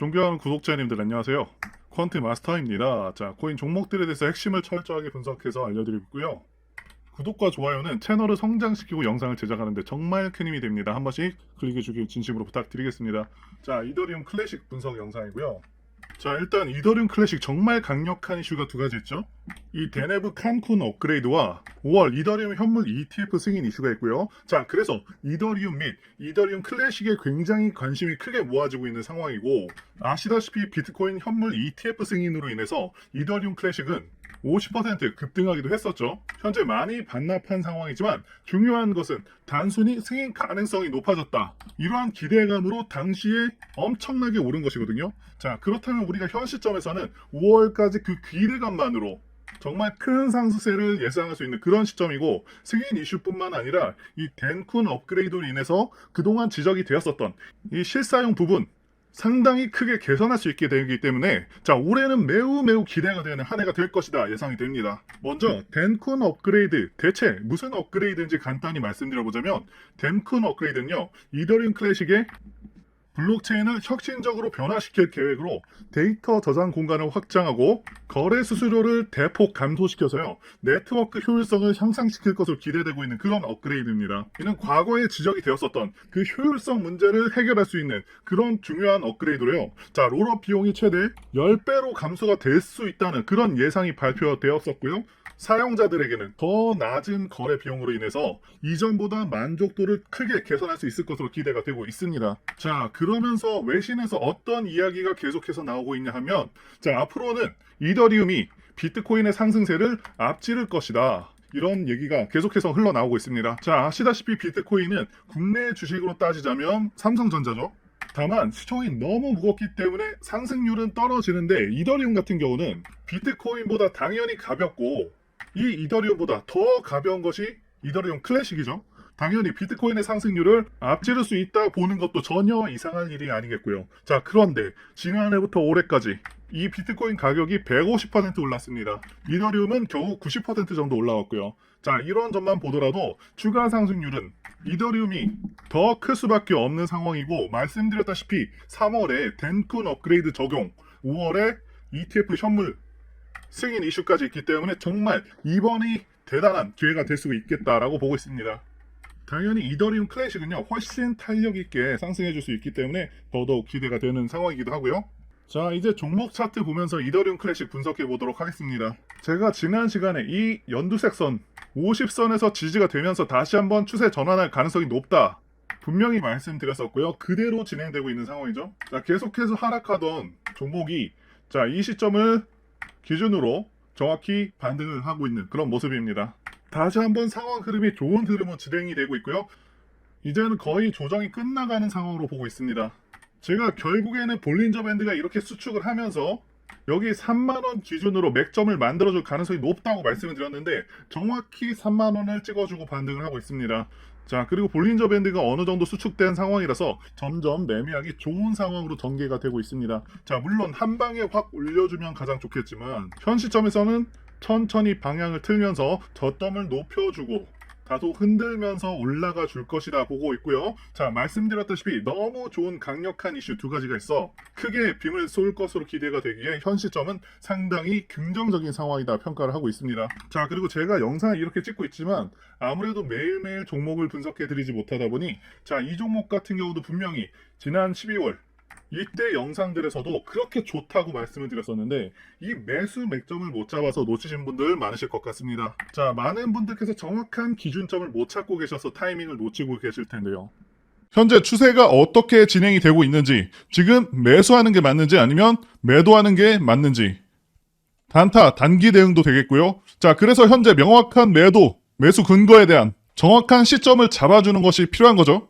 존경하는 구독자님들 안녕하세요. 퀀트 마스터입니다. 자, 코인 종목들에 대해서 핵심을 철저하게 분석해서 알려드리고요. 구독과 좋아요는 채널을 성장시키고 영상을 제작하는데 정말 큰 힘이 됩니다. 한 번씩 클릭해 주길 진심으로 부탁드리겠습니다. 자, 이더리움 클래식 분석 영상이고요. 자, 일단 이더리움 클래식 정말 강력한 이슈가 두 가지 있죠. 이 데네브 칸쿤 업그레이드와 5월 이더리움 현물 ETF 승인 이슈가 있고요. 자, 그래서 이더리움 및 이더리움 클래식에 굉장히 관심이 크게 모아지고 있는 상황이고 아시다시피 비트코인 현물 ETF 승인으로 인해서 이더리움 클래식은 50% 급등하기도 했었죠. 현재 많이 반납한 상황이지만 중요한 것은 단순히 승인 가능성이 높아졌다. 이러한 기대감으로 당시에 엄청나게 오른 것이거든요. 자, 그렇다면 우리가 현 시점에서는 5월까지 그 기대감만으로 정말 큰 상승세를 예상할 수 있는 그런 시점이고 승인 이슈뿐만 아니라 이 덴쿤 업그레이드로 인해서 그동안 지적이 되었었던 이 실사용 부분 상당히 크게 개선할 수 있게 되기 때문에 자 올해는 매우 매우 기대가 되는 한 해가 될 것이다 예상이 됩니다. 먼저 덴쿤 업그레이드 대체 무슨 업그레이드인지 간단히 말씀드려보자면 덴쿤 업그레이드는요 이더리움 클래식의 블록체인을 혁신적으로 변화시킬 계획으로 데이터 저장 공간을 확장하고 거래 수수료를 대폭 감소시켜서요 네트워크 효율성을 향상시킬 것으로 기대되고 있는 그런 업그레이드입니다. 이는 과거에 지적이 되었었던 그 효율성 문제를 해결할 수 있는 그런 중요한 업그레이드로요. 자 롤업 비용이 최대 10배로 감소가 될 수 있다는 그런 예상이 발표되었었고요. 사용자들에게는 더 낮은 거래 비용으로 인해서 이전보다 만족도를 크게 개선할 수 있을 것으로 기대가 되고 있습니다. 자, 그러면서 외신에서 어떤 이야기가 계속해서 나오고 있냐 하면, 자, 앞으로는 이더리움이 비트코인의 상승세를 앞지를 것이다. 이런 얘기가 계속해서 흘러나오고 있습니다. 자, 아시다시피 비트코인은 국내 주식으로 따지자면 삼성전자죠. 다만 시총이 너무 무겁기 때문에 상승률은 떨어지는데 이더리움 같은 경우는 비트코인보다 당연히 가볍고 이 이더리움보다 더 가벼운 것이 이더리움 클래식이죠. 당연히 비트코인의 상승률을 앞지를 수 있다 보는 것도 전혀 이상한 일이 아니겠고요. 자, 그런데 지난해부터 올해까지 이 비트코인 가격이 150% 올랐습니다. 이더리움은 겨우 90% 정도 올라왔고요. 자, 이런 점만 보더라도 추가 상승률은 이더리움이 더 클 수밖에 없는 상황이고 말씀드렸다시피 3월에 덴쿤 업그레이드 적용, 5월에 ETF 현물 승인 이슈까지 있기 때문에 정말 이번이 대단한 기회가 될 수 있겠다라고 보고 있습니다. 당연히 이더리움 클래식은요 훨씬 탄력 있게 상승해 줄 수 있기 때문에 더더욱 기대가 되는 상황이기도 하고요. 자 이제 종목 차트 보면서 이더리움 클래식 분석해 보도록 하겠습니다. 제가 지난 시간에 이 연두색 선 50선에서 지지가 되면서 다시 한번 추세 전환할 가능성이 높다. 분명히 말씀드렸었고요. 그대로 진행되고 있는 상황이죠. 자 계속해서 하락하던 종목이 자 이 시점을 기준으로 정확히 반등을 하고 있는 그런 모습입니다. 다시 한번 상황 흐름이 좋은 흐름으로 진행이 되고 있고요. 이제는 거의 조정이 끝나가는 상황으로 보고 있습니다. 제가 결국에는 볼린저 밴드가 이렇게 수축을 하면서 여기 3만 원 기준으로 맥점을 만들어줄 가능성이 높다고 말씀을 드렸는데 정확히 3만 원을 찍어주고 반등을 하고 있습니다. 자 그리고 볼린저 밴드가 어느 정도 수축된 상황이라서 점점 매매하기 좋은 상황으로 전개가 되고 있습니다. 자 물론 한 방에 확 올려주면 가장 좋겠지만 현 시점에서는 천천히 방향을 틀면서 저점을 높여주고 다소 흔들면서 올라가 줄 것이다 보고 있고요. 자, 말씀드렸다시피 너무 좋은 강력한 이슈 두 가지가 있어 크게 빔을 쏠 것으로 기대가 되기에 현 시점은 상당히 긍정적인 상황이다 평가를 하고 있습니다. 자, 그리고 제가 영상을 이렇게 찍고 있지만 아무래도 매일매일 종목을 분석해 드리지 못하다 보니 자, 이 종목 같은 경우도 분명히 지난 12월 이때 영상들에서도 그렇게 좋다고 말씀을 드렸었는데 이 매수 맥점을 못 잡아서 놓치신 분들 많으실 것 같습니다. 자, 많은 분들께서 정확한 기준점을 못 찾고 계셔서 타이밍을 놓치고 계실 텐데요. 현재 추세가 어떻게 진행이 되고 있는지, 지금 매수하는 게 맞는지 아니면 매도하는 게 맞는지, 단타, 단기 대응도 되겠고요. 자, 그래서 현재 명확한 매도, 매수 근거에 대한 정확한 시점을 잡아주는 것이 필요한 거죠.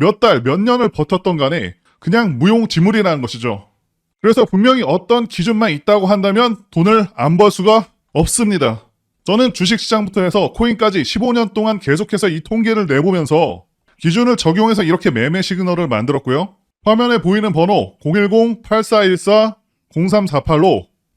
몇 달, 몇 년을 버텼던 간에 그냥 무용지물이라는 것이죠. 그래서 분명히 어떤 기준만 있다고 한다면 돈을 안 벌 수가 없습니다. 저는 주식시장부터 해서 코인까지 15년 동안 계속해서 이 통계를 내보면서 기준을 적용해서 이렇게 매매 시그널을 만들었고요. 화면에 보이는 번호 010-8414-0348로